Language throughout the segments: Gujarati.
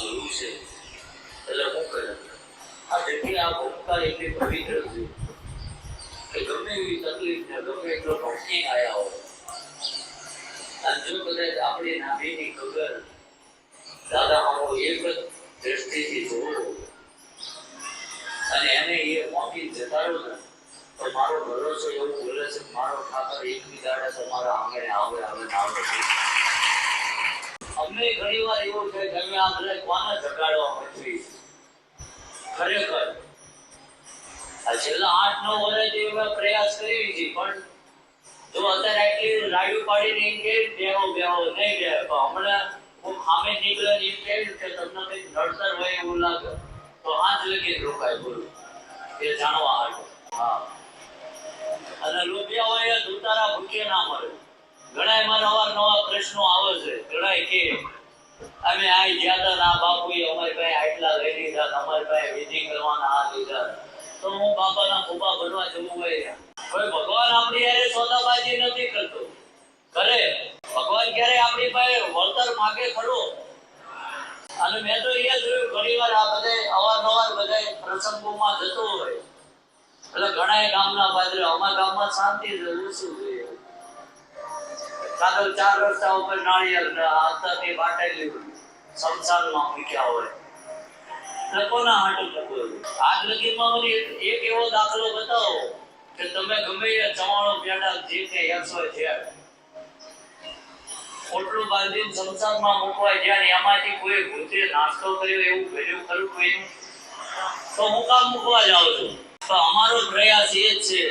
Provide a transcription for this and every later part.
જોયું છે. એટલે હું કરે આ જગ્યા ભૂમિકા એટલી પવિત્ર છે. કે ગમે એવી તકલીફ ને ગમે એટલો કંપની આવ્યા હોય. અને જો કદાચ આપણી નાભીની ખબર દાદા મારો એક જ દ્રષ્ટિથી જોવો અને એને એ મોટી જતાડો ને, તો મારો ભરોસો એવું બોલે છે મારો ઠાકર એક બી દાડે તમારા આંગણે આવે આવે આવે. અમને ઘણીવાર એવું છે કે અમે આ બધા કોને જગાડવા મચવી ખરેખર. આ છેલ્લા આઠ નવ વર્ષથી અમે પ્રયાસ કરી છે, પણ જો અત્યારે આટલી રાડ્યું પાડીને એમ કે બેહો બેહો, નહીં બે તો હમણાં હું ખામે નીકળે એમ કહ્યું કે તમને કંઈક નડતર હોય એવું લાગે. તો હાથ લગી રોકાય બોલું. એ જાણવા હાટુ હા. અને રૂપિયા હોય એ દુતારા ભૂખે ના મળે ઘણા મારા અવારનવા પ્રશ્નો આવે છે. ઘણા કે અમે આ જ્યાદા ના બાપુ અમારી પાસે આટલા લઈ લીધા અમારી પાસે વિધિ કરવાના આ લીધા. તો હું બાપાના ખોબા ભરવા જવું હોય કોઈ ભગવાન આપણી યારે સોદાબાજી નથી કરતો. કરે ભગવાન ક્યારે આપણી પાસે વળતર માગે ખરો? અને મેં તો એ જોયું, ઘણી વાર આ બધે અવારનવાર બધા પ્રસંગોમાં જતો હોય. એટલે ઘણા ગામના પાદરે અમારા ગામમાં શાંતિ જરૂર શું જોઈએ કાગળ ચાર રસ્તા ઉપર નાળિયેર ને હાથાથી વાટેલી સંસારમાં મૂક્યા હોય. લોકોના કોના હાટું થતું આજ લગીમાં મને એક એવો દાખલો બતાવો કે તમે ગમે એ ચવાણો પેડા જે કે એકસો છે ઓટલું બાંધીને સંસારમાં મૂકવાય જ્યાં એમાંથી કોઈ ભૂતે નાસ્તો કર્યો એવું કર્યું ખરું કોઈનું તો હું કામ મૂકવા જાઉં છું. તો અમારો પ્રયાસ એ જ છે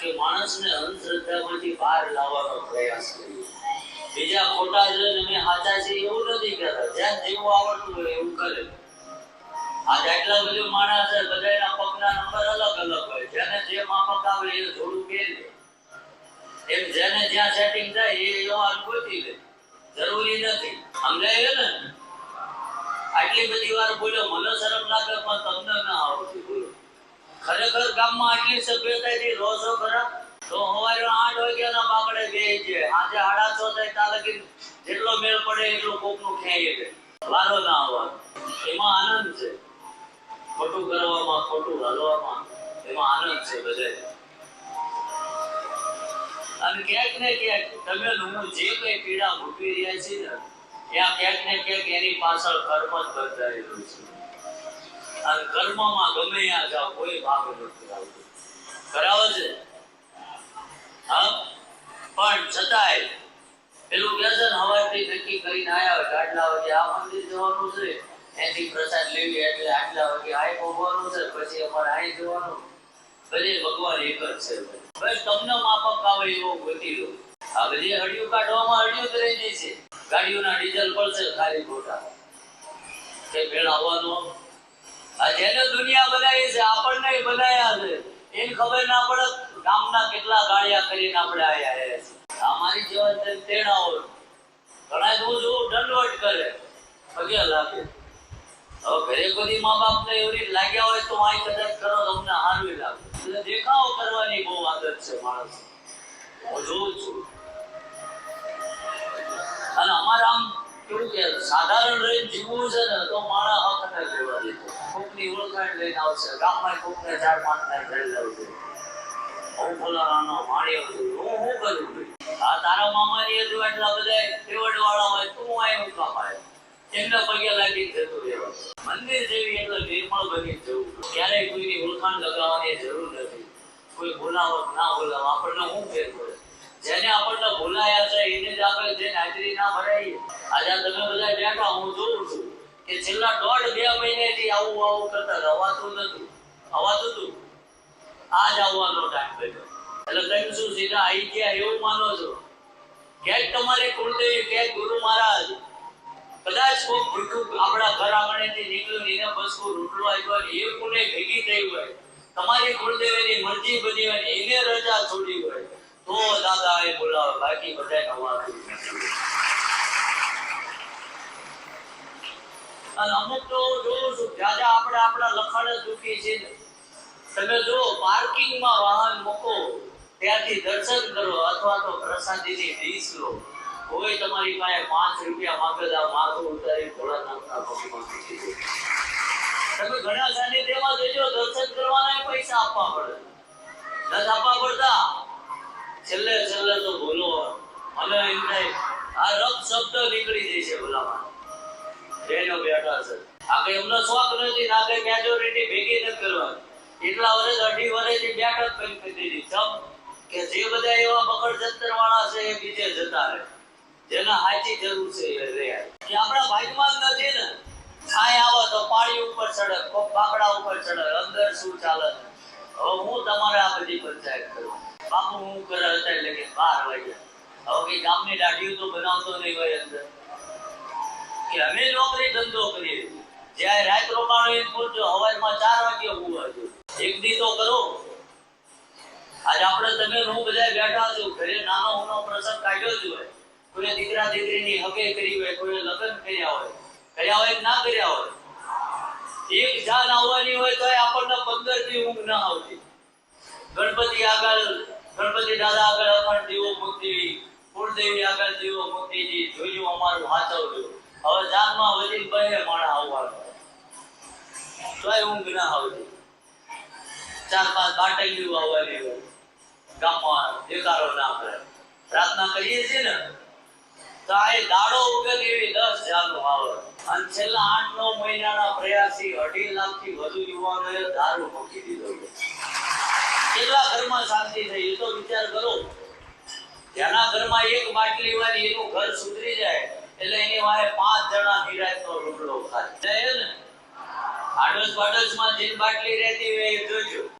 કે માણસને અંધશ્રદ્ધામાંથી બહાર લાવવાનો પ્રયાસ કરીએ બીજા ખોટા છે ને અમે સાચા છે એવું નથી કહેતા. જ્યાં જેવું આવડતું હોય એવું કરે. આજ આટલા બધું માણસ બધાના પગના નંબર અલગ અલગ હોય. જેને જે માફક આવે એ થોડું કે એમ જેને જ્યાં સેટિંગ થાય એ એવા અનુભૂતિ લે. જરૂરી નથી. સમજાય ને? આટલી બધી વાર બોલ્યો, મને શરમ લાગે પણ તમને ના આવડતું. બોલો ખરેખર ગામમાં આટલી સભ્યતાથી રહો છો ખરા? તો સવારે આઠ વાગ્યાના બાપડે બે છે, આજે સાડા છ થાય ત્યાં લગી જેટલો મેળ પડે એટલું કોકનું ખેંચી. વારો ના આવવા એમાં આનંદ છે. ખોટું કરવામાં, ખોટું હલવામાં એમાં આનંદ છે બધે અને ક્યાંક ને ક્યાંક તમે હું જે કઈ પીડા ભોગવી રહ્યા છીએ ને, ત્યાં ક્યાંક ને ક્યાંક એની પાછળ કર્મ જ બંધાયેલું છે. અને કર્મમાં ગમે ત્યાં જાઓ, કોઈ ભાગ નથી આવતો. બરાબર છે? પણ છતાંય, પેલું ને, હવારથી નક્કી કરીને આવ્યા હોય કે આટલા વાગે આ મંદિર જવાનું છે. એથી પ્રસાદ લેવી એટલે આટલા વાગે આ ભોગવાનું છે, પછી અમારે આય જવાનું. બધે ભગવાન એક જ છે. બસ તમને માફક આવે એવો ગોતી લો. આ બધી હડિયું કાઢવામાં હડિયું જ રહી છે. ગાડીઓના ડીઝલ પડશે, ખાલી ખોટા કે ભેળ આવવાનો જેને દુનિયા બનાવી છે, આપણને બનાવ્યા છે. એને ખબર ના પડે ગામના કેટલા ગાળિયા કરીને આપણે આવ્યા રહ્યા છે અમારી જેવા તેડાઓ ઘણા તો જોઉં દંડવટ કરે. પગે લાગે. હવે ઘરે બધી મા બાપ ને એવી લાગ્યા હોય તો આ કદાચ કરો, તમને હારવી લાગે. એટલે દેખાવો કરવાની બહુ આદત છે માણસ. હું જોઉં છું. અને અમારે આમ કેવું કે સાધારણ રહીને જીવવું છે ને, તો મારા હક ને લેવા દેતો કોકની હું હું કરું આ તારા મામાની હજુ એટલા બધા પગે લાગીને જતું મંદિર જેવી એટલે નિર્મળ બની જવું ક્યારેય કોઈની ઓળખાણ લગાવવાની જરૂર નથી કોઈ બોલાવો ના બોલાવો આપણને હું ફેર જેને આપણને ભૂલાયા છે, એને જ આપણે જેને હાજરી ના ભરાઈએ. આજે તમે બધા બેઠા, હું જોઉં છું. કે છેલ્લા દોઢ બે મહિનેથી આવું આવું કરતા રવાતું નતું અવાતું હતું. આજ આવવાનો ટાઈમ બન્યો. એટલે તમે શું સીધા આવી ગયા એવું માનો છો? ક્યાંક તમારે કુળદેવી, ક્યાંક ગુરુ મહારાજ કદાચ કોઈ ભૂખું આપણા ઘર આંગણેથી નીકળ્યું એને બસકો રોટલો આવ્યો એ કોને ભેગી થઈ હોય. તમારી કુળદેવીની મરજી બની હોય એને રજા છોડી હોય. તો દાદા એ બોલાવે બાકી બધા અવાતું અમુક તો જોઉં છું જ્યાં જ્યાં આપણે આપણા લખાણ દુખી છે તમે જો પાર્કિંગમાં વાહન મૂકો, ત્યાંથી દર્શન કરો અથવા તો પ્રસાદીની ડીશ લો. હોય તમારી પાસે પાંચ રૂપિયા માંગે તો આ માથું ઉતારી નાખના પગમાં તમે ઘણા સાનિધ્યમાં જજો, દર્શન કરવાના પૈસા આપવા પડે. નથી આપવા પડતા. છેલ્લે છેલ્લે તો બોલો. અને એમ આ રબ શબ્દ નીકળી જશે ભલામાં એટલા કે કે પાણી ઉપર ચડે, કોક ઉપર ચડે, અંદર શું ચાલે હવે હું તમારે આ બધી પંચાયત કરું. બાપુ, હું કરે અત્યારે લગી બાર વાગ્યા. હવે ગામની દાઢીઓ તો બનાવતો નહીં હોય અંદર. કે અમે નોકરી ધંધો કરીએ જ્યારે રાત રોકાણો એમ પૂછજો હવારમાં ચાર વાગે ઊભા છો એક દી તો કરો. આજે આપણે તમે હું બધા બેઠા છું. ઘરે નાનો મોનો પ્રસંગ કાઢ્યો જ હોય. કોઈ દીકરા દીકરીની હગે કરી હોય કોઈ લગ્ન કર્યા હોય. કર્યા હોય ના કર્યા હોય? એક જાન આવવાની હોય તો આપણને પંદરથી ઊંઘ ના આવતી. ગણપતિ આગળ, ગણપતિ દાદા આગળ અખંડ દીવો મૂકી કુળદેવી આગળ દીવો મૂકી જોયું અમારું હાચવજો હવે જાનમાં માં બે માણા આવવાનું તોય ઊંઘ ના આવતી ચાર પાંચ બાટલીઓ આવવાની હોય ગામમાં દેકારો ના કરે પ્રાર્થના કરીએ છીએ ને, તો આ દાડો ઉગે એવી દસ જાગ આવે. અને છેલ્લા આઠ નવ મહિનાના પ્રયાસથી અઢી લાખથી વધુ યુવાનોએ દારૂ મૂકી દીધો છે. કેટલા ઘરમાં શાંતિ થઈ, એ તો વિચાર કરો. જેના ઘરમાં એક બાટલી હોય એનું ઘર સુધરી જાય. એટલે એની વાહે પાંચ જણા નિરાશનો રૂપડો ખાય. ને આડોશ પાડોશમાં જીન બાટલી રહેતી હોય એ જોજો.